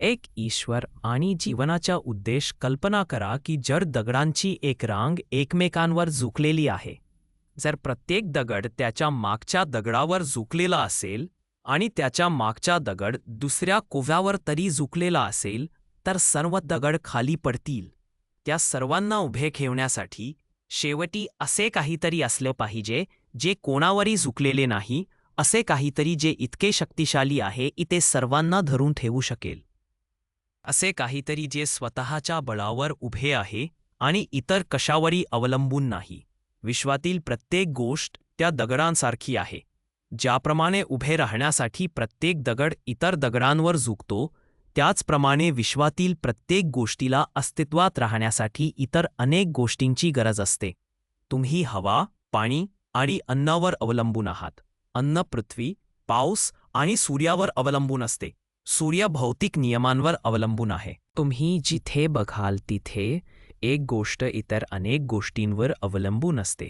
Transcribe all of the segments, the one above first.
एक ईश्वर आणि जीवनाचा उद्देश कल्पना करा की जर दगडांची एक रांग एकमेकांवर झुकलेली आहे. जर प्रत्येक दगड त्याच्या मागच्या दगडावर झुकलेला असेल आणि त्याच्या मागचा दगड दुसऱ्या कोव्यावर तरी झुकलेला असेल तर सर्व दगड खाली पडतील. त्या सर्वांना उभे ठेवण्यासाठी शेवटी असे काहीतरी असले पाहिजे जे कोणावरही झुकलेले नाही असे काहीतरी जे इतके शक्तिशाली आहे इथे सर्वांना धरून ठेवू शकेल. असे काहीतरी जे स्वतःच्या बळावर उभे आहे आणि इतर कशावरही अवलंबून नाही. विश्वातील प्रत्येक गोष्ट त्या दगडांसारखी आहे. ज्याप्रमाणे उभे राहण्यासाठी प्रत्येक दगड इतर दगडांवर झुकतो त्याचप्रमाणे विश्वातील प्रत्येक गोष्टीला अस्तित्वात राहण्यासाठी इतर अनेक गोष्टींची गरज असते. तुम्ही हवा पाणी आणि अन्नावर अवलंबून आहात. अन्न पृथ्वी पाऊस आणि सूर्यावर अवलंबून असते. सूर्य भौतिक नियमांवर अवलंबून आहे. तुम्ही जिथे बघाल तिथे एक गोष्ट इतर अनेक गोष्टींवर अवलंबून असते.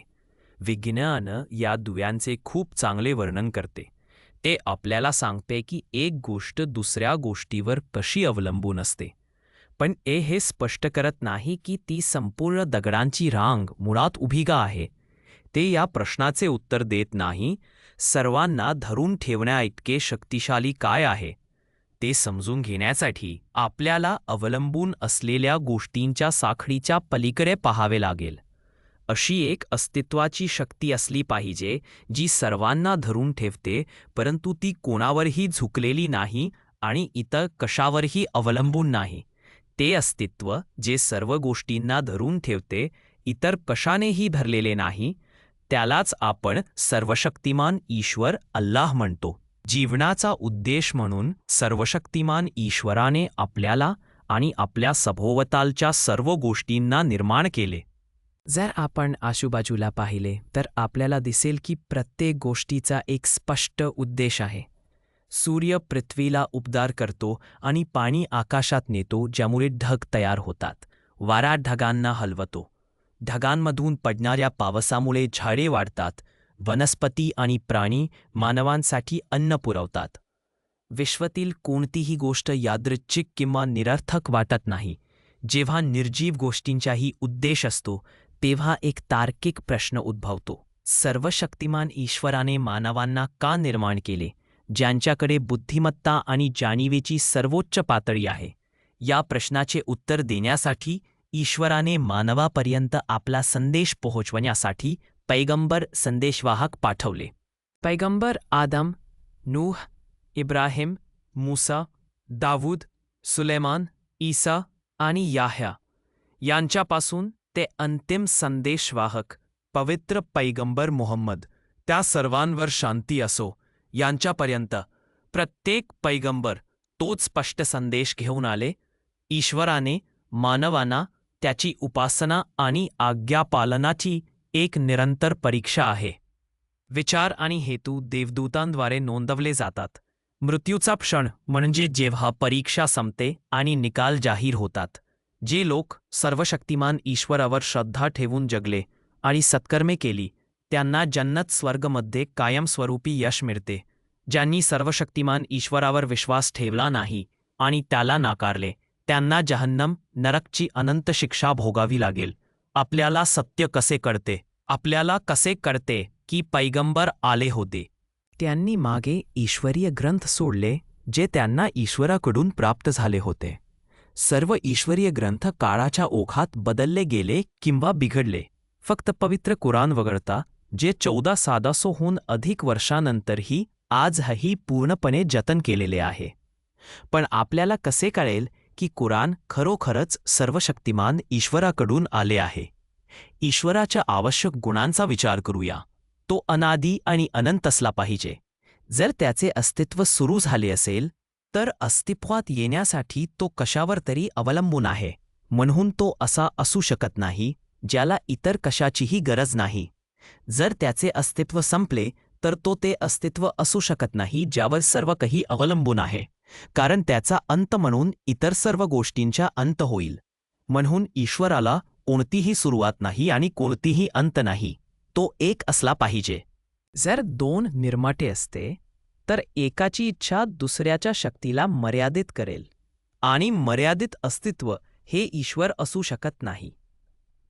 विज्ञान या दुव्यांचे खूप चांगले वर्णन करते. ते आपल्याला सांगते की एक गोष्ट दुसऱ्या गोष्टीवर कशी अवलंबून असते. पण ए हे स्पष्ट करत नाही की ती संपूर्ण दगडांची रांग मुळात उभी का आहे. ते या प्रश्नाचे उत्तर देत नाही. सर्वांना धरून ठेवण्याइतके शक्तिशाली काय आहे? ते समजून घेण्यासाठी आपल्याला अवलंबून असलेल्या गोष्टींच्या साखळीच्या पलीकडे पाहावे लागेल. अशी एक अस्तित्वाची शक्ती असली पाहिजे जी सर्वांना धरून ठेवते परंतु ती कोणावरही झुकलेली नाही आणि इतर कशावरही अवलंबून नाही. ते अस्तित्व जे सर्व गोष्टींना धरून ठेवते इतर कशानेही भरलेले नाही त्यालाच आपण सर्वशक्तिमान ईश्वर अल्लाह म्हणतो. जीवनाचा उद्देश म्हणून सर्वशक्तिमान ईश्वराने आपल्याला आणि आपल्या सभोवतालच्या सर्व गोष्टींना निर्माण केले. जर आपण आजूबाजूला पाहिले तर आपल्याला दिसेल की प्रत्येक गोष्टीचा एक स्पष्ट उद्देश आहे. सूर्य पृथ्वीला उपदार करतो आणि पाणी आकाशात नेतो ज्यामुळे ढग तयार होतात. वारा ढगांना हलवतो. ढगांमधून पडणाऱ्या पावसामुळे झाडे वाढतात. वनस्पती आणि प्राणी मानवांसाठी अन्न पुरवतात. विश्वातील कोणतीही गोष्ट यादृच्छिक किंवा निरर्थक वाटत नाही. जेव्हा निर्जीव गोष्टींचाही उद्देश असतो तेव्हा एक तार्किक प्रश्न उद्भवतो. सर्वशक्तिमान ईश्वराने मानवांना का निर्माण केले? ज्यांच्याकडे बुद्धिमत्ता आणि जाणीवेची सर्वोच्च पातळी आहे. या प्रश्नाचे उत्तर देण्यासाठी ईश्वराने मानवापर्यंत आपला संदेश पोहोचवण्यासाठी पैगंबर संदेशवाहक पाठवले. पैगंबर आदम नूह इब्राहिम मूसा दावूद सुलेमान ईसा आणि याह्या. यांच्यापासून ते अंतिम संदेशवाहक पवित्र पैगंबर मोहम्मद. त्या सर्वांवर शांती असो. यांच्यापर्यंत प्रत्येक पैगंबर तोच स्पष्ट संदेश घेऊन आले. ईश्वराने मानवांना त्याची उपासना आणि आज्ञापालनाची एक निरंतर परीक्षा आहे. विचार आणि हेतू देवदूतांद्वारे नोंदवले जातात. मृत्यूचा क्षण म्हणजे जेव्हा परीक्षा संपते आणि निकाल जाहीर होतात जे लोक सर्वशक्तिमान ईश्वरावर श्रद्धा ठेवून जगले आणि सत्कर्मे केली त्यांना जन्नत स्वर्गमध्ये कायमस्वरूपी यश मिळते ज्यांनी सर्वशक्तिमान ईश्वरावर विश्वास ठेवला नाही आणि त्याला नाकारले त्यांना जहन्नम नरकची अनंत शिक्षा भोगावी लागेल. आपल्याला सत्य कसे कळते? आपल्याला कसे कळते की पैगंबर आले होते? त्यांनी मागे ईश्वरीय ग्रंथ सोडले जे त्यांना ईश्वराकडून प्राप्त झाले होते. सर्व ईश्वरीय ग्रंथ काळाच्या ओघात बदलले गेले किंवा बिघडले. फक्त पवित्र कुराण वगळता जे चौदा सादासोहून अधिक वर्षानंतरही आजही पूर्णपणे जतन केलेले आहे. पण आपल्याला कसे कळेल की कुराण खरोखरच सर्वशक्तिमान ईश्वराकडून आले आहे. ईश्वराच्या आवश्यक गुणांचा विचार करूया. तो अनादी आणि अनंत असला पाहिजे. जर त्याचे अस्तित्व सुरू झाले असेल तर अस्तित्वात येण्यासाठी तो कशावर तरी अवलंबून आहे म्हणून तो असा असू शकत नाही ज्याला इतर कशाचीही गरज नाही. जर त्याचे अस्तित्व संपले तर तो ते अस्तित्व असू शकत नाही ज्यावर सर्व काही अवलंबून आहे. कारण त्याचा अंत म्हणून इतर सर्व गोष्टींचा अंत होईल. म्हणून ईश्वराला कोणतीही सुरुवात नाही आणि कोणतीही अंत नाही. तो एक असला पाहिजे. जर दोन निर्माते असते तर एकाची इच्छा दुसऱ्याच्या शक्तीला मर्यादित करेल. आणि मर्यादित अस्तित्व हे ईश्वर असू शकत नाही.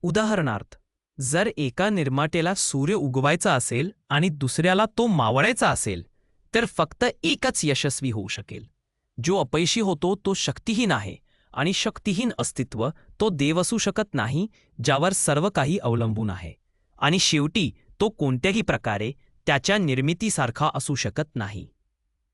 उदाहरणार्थ जर एका निर्मात्याला सूर्य उगवायचा असेल आणि दुसऱ्याला तो मावळायचा असेल तर फक्त एकच यशस्वी होऊ शकेल. जो अपयशी होतो तो शक्तिहीन आहे आणि शक्तिहीन अस्तित्व तो देव असू शकत नाही ज्यावर सर्व काही अवलंबून आहे. आणि शेवटी तो कोणत्याही प्रकारे त्याच्या निर्मितीसारखा असू शकत नाही.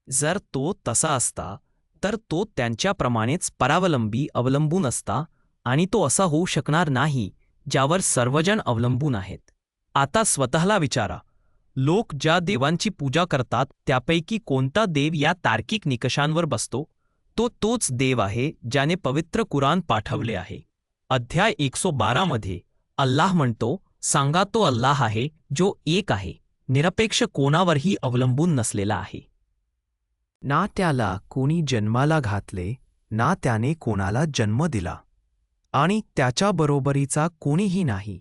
जर तो तसा असता तर तो त्यांच्याप्रमाणेच परावलंबी अवलंबून असता आणि तो असा होऊ शकणार नाही ज्यावर सर्वजण अवलंबून आहेत. आता स्वतःला विचारा. लोक ज्या देवांची पूजा करतात त्यापैकी कोणता देव या तार्किक निकषांवर बसतो? तो तोच देव आहे ज्याने पवित्र कुराण पाठवले आहे. अध्याय एकसो बारामध्ये अल्लाह म्हणतो सांगा तो अल्लाह आहे जो एक आहे. निरपेक्ष कोणावरही अवलंबून नसलेला आहे. ना त्याला कोणी जन्माला घातले ना त्याने कोणाला जन्म दिला. आणि त्याच्या बरोबरीचा कोणीही नाही.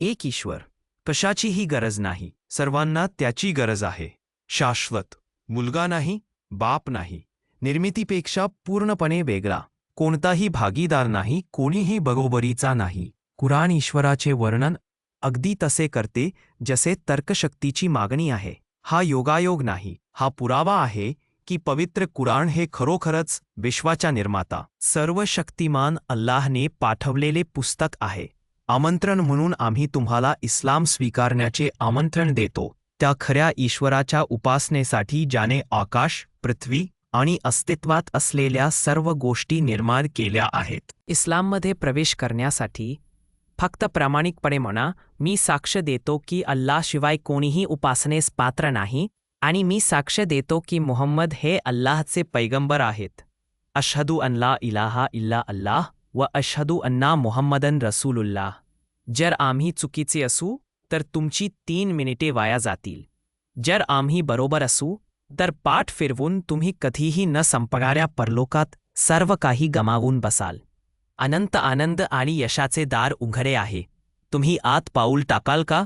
एक ईश्वर. कशाचीही गरज नाही. सर्वांना त्याची गरज आहे. शाश्वत. मुलगा नाही बाप नाही. निर्मितीपेक्षा पूर्णपणे वेगळा. कोणताही भागीदार नाही कोणीही बरोबरीचा नाही. कुराण ईश्वराचे वर्णन अगदी तसे करते जसे तर्कशक्तीची मागणी आहे. हा योगायोग नाही. हा पुरावा आहे की पवित्र कुराण हे खरोखरच विश्वाच्या निर्माता. सर्व शक्तिमान अल्लाहने पाठवलेले पुस्तक आहे. आमंत्रण म्हणून आम्ही तुम्हाला इस्लाम स्वीकारण्याचे आमंत्रण देतो. त्या खऱ्या ईश्वराच्या उपासनेसाठी ज्याने आकाश पृथ्वी आणि अस्तित्वात असलेल्या सर्व गोष्टी निर्माण केल्या आहेत. इस्लाममध्ये प्रवेश करण्यासाठी फक्त प्रामाणिकपणे म्हणा मी साक्ष देतो की अल्लाशिवाय कोणीही उपासनेस पात्र नाही आणि मी साक्ष देतो की मोहम्मद हे अल्लाहचे पैगंबर आहेत. अशहदू अल्ला इलाहा इल्ला अल्लाह व अशहदू अन्ना मोहम्मदन रसूलुल्लाह. जर आम्ही चुकीचे असू तर तुमची तीन मिनिटे वाया जातील. जर आम्ही बरोबर असू तर पाठ फिरवून तुम्ही कधीही न संपणाऱ्या परलोकात सर्व काही गमावून बसाल. अनंत आनंद आणि यशाचे दार उघडे आहे. तुम्ही आत पाऊल टाकाल का?